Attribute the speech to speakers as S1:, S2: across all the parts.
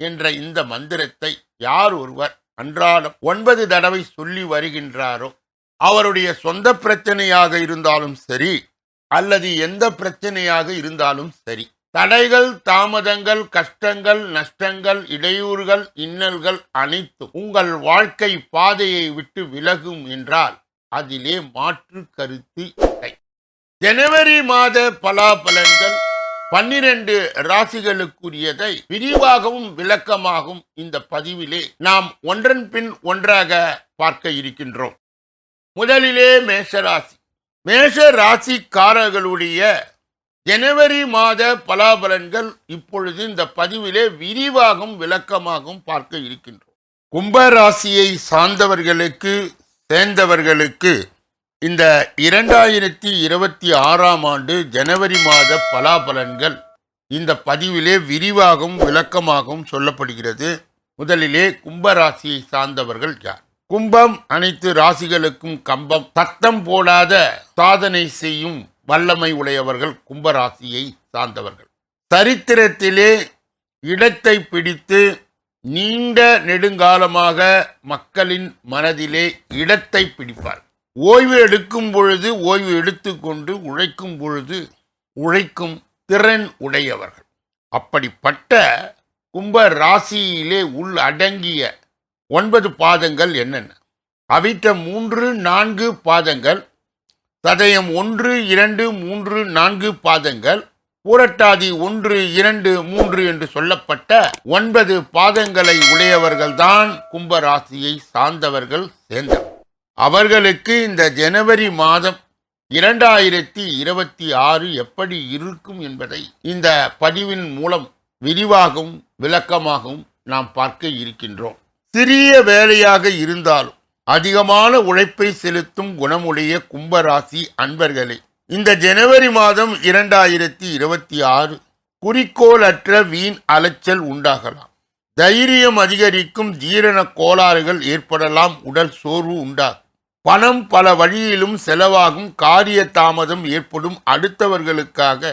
S1: என்ற இந்த மந்திரத்தை யார் ஒருவர் அன்றாடம் ஒன்பது தடவை சொல்லி வருகின்றாரோ அவருடைய சொந்த பிரச்சனையாக இருந்தாலும் சரி அல்லது எந்த பிரச்சனையாக இருந்தாலும் சரி தடைகள் தாமதங்கள் கஷ்டங்கள் நஷ்டங்கள் இடையூறுகள் இன்னல்கள் அனைத்தும் உங்கள் வாழ்க்கை பாதையை விட்டு விலகும் என்றால் அதிலே மாற்று கருத்து இல்லை. ஜனவரி மாத பலாபலன்கள் பன்னிரண்டு ராசிகளுக்குரியதை விரிவாகவும் விளக்கமாகவும் இந்த பதிவிலே நாம் ஒன்றன் பின் ஒன்றாக பார்க்க இருக்கின்றோம். முதலிலே மேஷராசி. மேஷ ராசிக்காரர்களுடைய ஜனவரி மாத பலாபலன்கள் இப்பொழுது இந்த பதிவிலே விரிவாகவும் விளக்கமாகவும் பார்க்க இருக்கின்றோம். கும்பராசியை சார்ந்தவர்களுக்கு சேர்ந்தவர்களுக்கு இந்த இரண்டாயிரத்தி இருபத்தி ஆறாம் ஆண்டு ஜனவரி மாத பலாபலன்கள் இந்த பதிவிலே விரிவாகவும் விளக்கமாகவும் சொல்லப்படுகிறது. முதலிலே கும்பராசியை சார்ந்தவர்கள் யார்? கும்பம் அனைத்து ராசிகளுக்கும் கம்பம். சத்தம் போடாத சாதனை செய்யும் வல்லமை உடையவர்கள் கும்பராசியை சார்ந்தவர்கள். சரித்திரத்திலே இடத்தை பிடித்து நீண்ட நெடுங்காலமாக மக்களின் மனதிலே இடத்தை பிடிப்பார். ஓய்வு எடுக்கும் பொழுது ஓய்வு எடுத்துக்கொண்டு உழைக்கும் பொழுது உழைக்கும் திறன் உடையவர்கள். அப்படிப்பட்ட கும்ப ராசியிலே உள் அடங்கிய ஒன்பது பாதங்கள் என்னென்ன? அவிட்ட மூன்று நான்கு பாதங்கள் சதயம் ஒன்று இரண்டு மூன்று நான்கு பாதங்கள் பூரட்டாதி ஒன்று இரண்டு மூன்று என்று சொல்லப்பட்ட ஒன்பது பாதங்களை உடையவர்கள்தான் கும்பராசியை சார்ந்தவர்கள் சேர்ந்தவர் அவர்களுக்கு இந்த ஜனவரி மாதம் இரண்டாயிரத்தி இருபத்தி ஆறு எப்படி இருக்கும் என்பதை இந்த பதிவின் மூலம் விரிவாகவும் விளக்கமாகவும் நாம் பார்க்க இருக்கின்றோம். சிறிய வேலையாக இருந்தாலும் அதிகமான உழைப்பை செலுத்தும் குணமுடைய கும்பராசி அன்பர்களே இந்த ஜனவரி மாதம் இரண்டாயிரத்தி இருபத்தி ஆறு குறிக்கோளற்ற வீண் அலைச்சல் உண்டாகலாம். தைரியம் அதிகரிக்கும் ஜீரண கோளாறுகள் ஏற்படலாம் உடல் சோர்வு உண்டாகும். பணம் பல வழியிலும் செலவாகும் காரிய தாமதம் ஏற்படும் அடுத்தவர்களுக்காக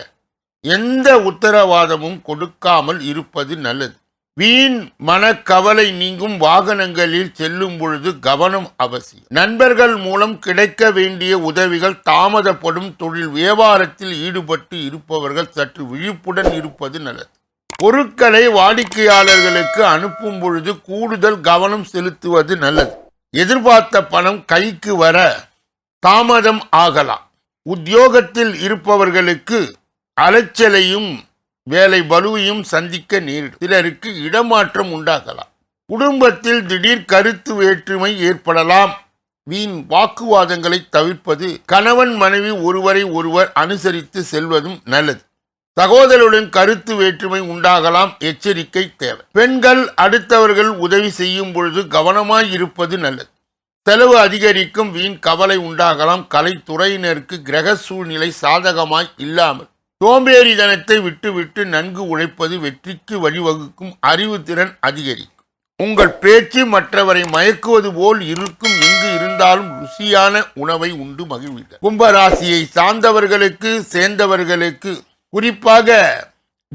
S1: எந்த உத்தரவாதமும் கொடுக்காமல் இருப்பது நல்லது. வீண் மனக்கவலை நீங்கும் வாகனங்களில் செல்லும் பொழுது கவனம் அவசியம். நண்பர்கள் மூலம் கிடைக்க வேண்டிய உதவிகள் தாமதப்படும் தொழில் வியாபாரத்தில் ஈடுபட்டு இருப்பவர்கள் சற்று விழிப்புடன் இருப்பது நல்லது. பொருட்களை வாடிக்கையாளர்களுக்கு அனுப்பும் பொழுது கூடுதல் கவனம் செலுத்துவது நல்லது. எதிர்பார்த்த பணம் கைக்கு வர தாமதம் ஆகலாம். உத்தியோகத்தில் இருப்பவர்களுக்கு அலைச்சலையும் வேலை பலுவையும் சந்திக்க நேரிடும். சிலருக்கு இடமாற்றம் உண்டாகலாம். குடும்பத்தில் திடீர் கருத்து வேற்றுமை ஏற்படலாம். வீண் வாக்குவாதங்களை தவிர்ப்பது கணவன் மனைவி ஒருவரை ஒருவர் அனுசரித்து செல்வதும் நல்லது. சகோதரருடன் கருத்து வேற்றுமை உண்டாகலாம். எச்சரிக்கை தேவை. பெண்கள் அடுத்தவர்கள் உதவி செய்யும் பொழுது கவனமாய் இருப்பது நல்லது. செலவு அதிகரிக்கும் வீண் கவலை உண்டாகலாம். கலைத்துறையினருக்கு கிரக சூழ்நிலை சாதகமாய் இல்லாமல். சோம்பேறிதனத்தை விட்டுவிட்டு நன்கு உழைப்பது வெற்றிக்கு வழிவகுக்கும். அறிவு திறன் அதிகரிக்கும். உங்கள் பேச்சு மற்றவரை மயக்குவது போல் இருக்கும். எங்கு இருந்தாலும் ருசியான உணவை உண்டு மகிழ்வீர்கள் கும்பராசியை சார்ந்தவர்களுக்கு சேர்ந்தவர்களுக்கு குறிப்பாக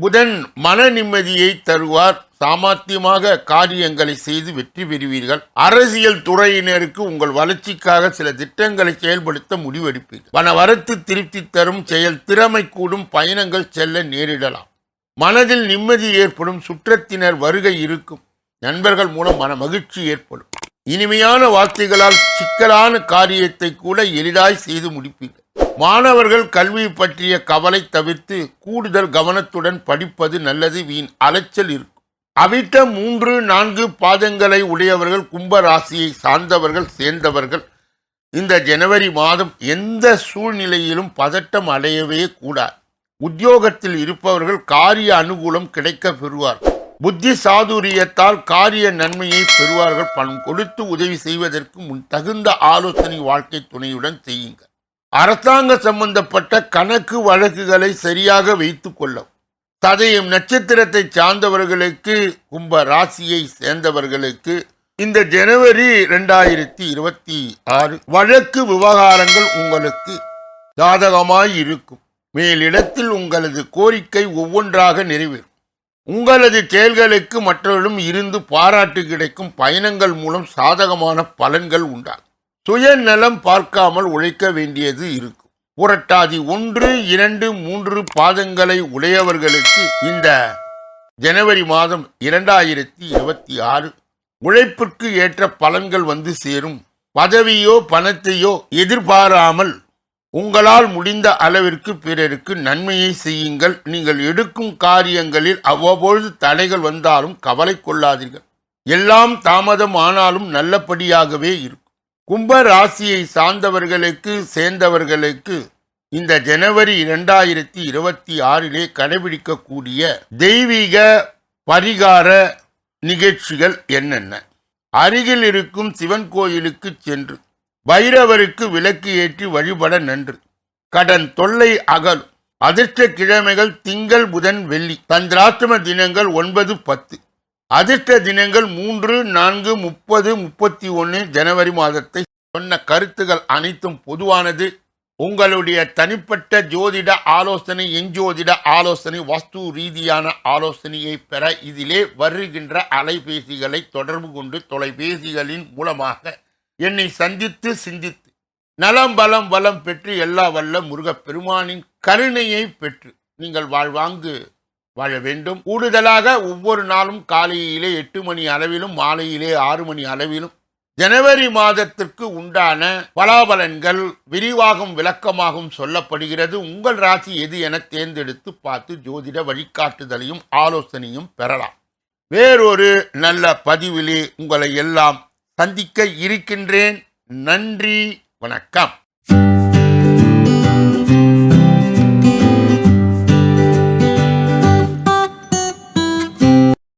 S1: புதன் மன நிம்மதியை தருவார். சாமர்த்தியமாக காரியங்களை செய்து வெற்றி பெறுவீர்கள். அரசியல் துறையினருக்கு உங்கள் வளர்ச்சிக்காக சில திட்டங்களை செயல்படுத்த முடிவெடுப்பீர்கள். பண வரத்து திருப்தி தரும் செயல் திறமை கூடும் பயணங்கள் செல்ல நேரிடலாம். மனதில் நிம்மதி ஏற்படும் சுற்றத்தினர் வருகை இருக்கும். நண்பர்கள் மூலம் மன மகிழ்ச்சி ஏற்படும். இனிமையான வார்த்தைகளால் சிக்கலான காரியத்தை கூட எளிதாய் செய்து முடிப்பீர்கள். மாணவர்கள் கல்வி பற்றிய கவலை தவிர்த்து கூடுதல் கவனத்துடன் படிப்பது நல்லது வீண் அலைச்சல் இருக்கும் அவிட்ட மூன்று நான்கு பாதங்களை உடையவர்கள் கும்ப ராசியை சார்ந்தவர்கள் சேர்ந்தவர்கள். இந்த ஜனவரி மாதம் எந்த சூழ்நிலையிலும் பதட்டம் அடையவே கூடாது. உத்தியோகத்தில் இருப்பவர்கள் காரிய அனுகூலம் கிடைக்க பெறுவார்கள் புத்தி சாதுரியத்தால் காரிய நன்மையை பெறுவார்கள். பணம் கொடுத்து உதவி செய்வதற்கு முன் தகுந்த ஆலோசனை வாழ்க்கை துணையுடன் செய்யுங்கள். அரசாங்க சம்பந்தப்பட்ட கணக்கு வழக்குகளை சரியாக வைத்து கொள்ளவும். ததையும் நட்சத்திரத்தை சார்ந்தவர்களுக்கு கும்ப ராசியை சேர்ந்தவர்களுக்கு இந்த ஜனவரி ரெண்டாயிரத்தி இருபத்தி ஆறு வழக்கு விவகாரங்கள் உங்களுக்கு சாதகமாய் இருக்கும். மேலிடத்தில் உங்களது கோரிக்கை ஒவ்வொன்றாக நிறைவேறும். உங்களது செயல்களுக்கு மற்றவர்களும் இருந்து பாராட்டு கிடைக்கும் பயணங்கள் மூலம் சாதகமான பலன்கள் உண்டாகும். சுயநலம் பார்க்காமல் உழைக்க வேண்டியது இருக்கும். புரட்டாதி ஒன்று இரண்டு மூன்று பாதங்களை உடையவர்களுக்கு இந்த ஜனவரி மாதம் இரண்டாயிரத்தி இருபத்தி ஆறு உழைப்பிற்கு ஏற்ற பலன்கள் வந்து சேரும். பதவியோ பணத்தையோ எதிர்பாராமல் உங்களால் முடிந்த அளவிற்கு பிறருக்கு நன்மையை செய்யுங்கள். நீங்கள் எடுக்கும் காரியங்களில் அவ்வப்பொழுது தடைகள் வந்தாலும் கவலை கொள்ளாதீர்கள். எல்லாம் தாமதம் ஆனாலும் நல்லபடியாகவே இருக்கும். கும்ப ராசியை சார்ந்தவர்களுக்கு சேர்ந்தவர்களுக்கு இந்த ஜனவரி இரண்டாயிரத்தி இருபத்தி ஆறிலே கடைபிடிக்கக்கூடிய தெய்வீக பரிகார நிகழ்ச்சிகள் என்னென்ன? அருகில் இருக்கும் சிவன் கோயிலுக்கு சென்று பைரவருக்கு விளக்கு ஏற்றி வழிபட நன்று கடன் தொல்லை அகல் அதிர்ஷ்ட கிழமைகள் திங்கள் புதன் வெள்ளி தந்திராஷ்டம தினங்கள் ஒன்பது பத்து. அதிர்ஷ்ட தினங்கள் மூன்று நான்கு முப்பது முப்பத்தி ஒன்று ஜனவரி மாதத்தை சொன்ன கருத்துகள் அனைத்தும் பொதுவானது. உங்களுடைய தனிப்பட்ட ஜோதிட ஆலோசனை எஞ்சோதிட ஆலோசனை வஸ்து ரீதியான ஆலோசனையை பெற இதிலே வருகின்ற அலைபேசிகளை தொடர்பு கொண்டு தொலைபேசிகளின் மூலமாக என்னை சந்தித்து சிந்தித்து நலம் பலம் வளம் பெற்று எல்லா வல்ல முருகப்பெருமானின் கருணையை பெற்று நீங்கள் வாழ்வாங்கு. வாழ வேண்டும். கூடுதலாக ஒவ்வொரு நாளும் காலையிலே எட்டு மணி அளவிலும் மாலையிலே ஆறு மணி அளவிலும் ஜனவரி மாதத்திற்கு உண்டான பலாபலன்கள் விரிவாகும் விளக்கமாகவும் சொல்லப்படுகிறது. உங்கள் ராசி எது என தேர்ந்தெடுத்து பார்த்து ஜோதிட வழிகாட்டுதலையும் ஆலோசனையும் பெறலாம். வேறொரு நல்ல பதிவிலே உங்களை எல்லாம் சந்திக்க இருக்கின்றேன். நன்றி. வணக்கம்.